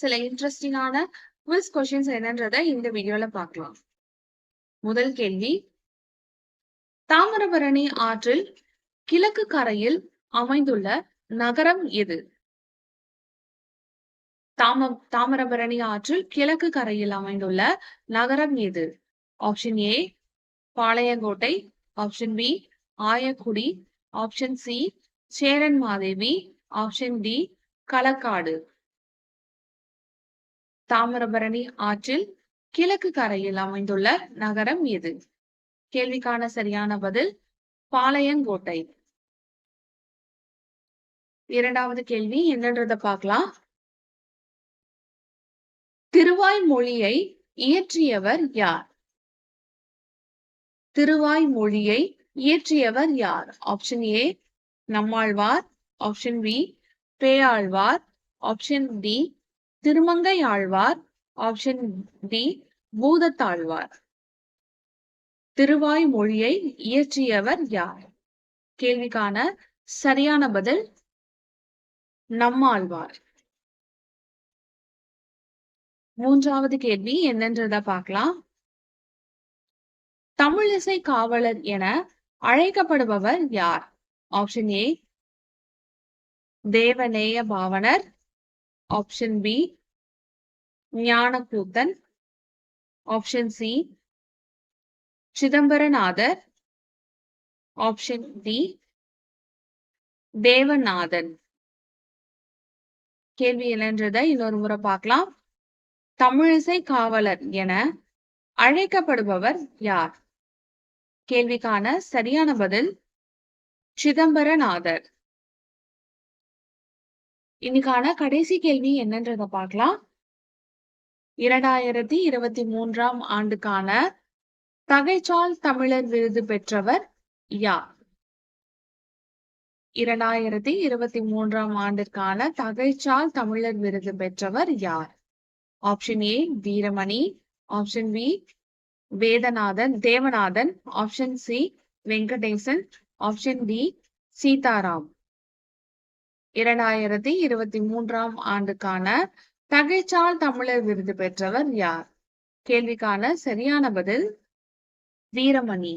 சில இன்ட்ரெஸ்டிங்கான quiz questions என்னன்றத இந்த வீடியோல பார்க்கலாம். முதல் கேள்வி. தாமிரபரணி ஆற்றில் கிழக்கு கரையில் அமைந்துள்ள நகரம் எது? தாம தாமிரபரணி ஆற்றில் கிழக்கு கரையில் அமைந்துள்ள நகரம் எது? Option A Palayamkottai. Option B Ayakudi. Option C Cheran Mahadevi. Option D Kalakkad Thamirabarani ஆற்றில் கிழக்கு கரையில் அமைந்துள்ள நகரம் எது? கேள்விக்கான சரியான பதில் பாளையங்கோட்டை. இரண்டாவது கேள்வி என்னன்றத பார்க்கலாம். திருவாய்மொழியை இயற்றியவர் யார்? திருவாய்மொழியை இயற்றியவர் யார்? Option A Nammalvar. Option B Peyalvar. Option D Thirumangai Alvar option D Bhoothathalvar. திருவாய் மொழியை இயற்றியவர் யார்? கேள்விக்கான சரியான பதில் நம்மாழ்வார். மூன்றாவது கேள்வி என்னன்றத பார்க்கலாம். தமிழிசை காவலர் என அழைக்கப்படுபவர் யார்? Option A Devaneya Pavanar. Option B Gnanakoothan option C Chidambaranathar option D Devanathan. கேள்வி என்னன்றதை இன்னொரு முறை பார்க்கலாம். தமிழிசை காவலர் என அழைக்கப்படுபவர் யார்? கேள்விக்கான சரியான பதில் சிதம்பரநாதர். இன்னைக்கான கடைசி கேள்வி என்னன்றத பார்க்கலாம். இரண்டாயிரத்தி இருபத்தி மூன்றாம் ஆண்டுக்கான தகைச்சால் தமிழர் விருது பெற்றவர் யார்? இரண்டாயிரத்தி இருபத்தி மூன்றாம் ஆண்டிற்கான தகைச்சால் தமிழர் விருது பெற்றவர் யார்? Option A Veeramani. Option B Vedanathan Devanathan. Option C Venkatesan. Option D Sitaram. இரண்டாயிரத்தி இருபத்தி மூன்றாம் ஆண்டுக்கான தகைச்சால் தமிழர் விருது பெற்றவர் யார்? கேள்விக்கான சரியான பதில் வீரமணி.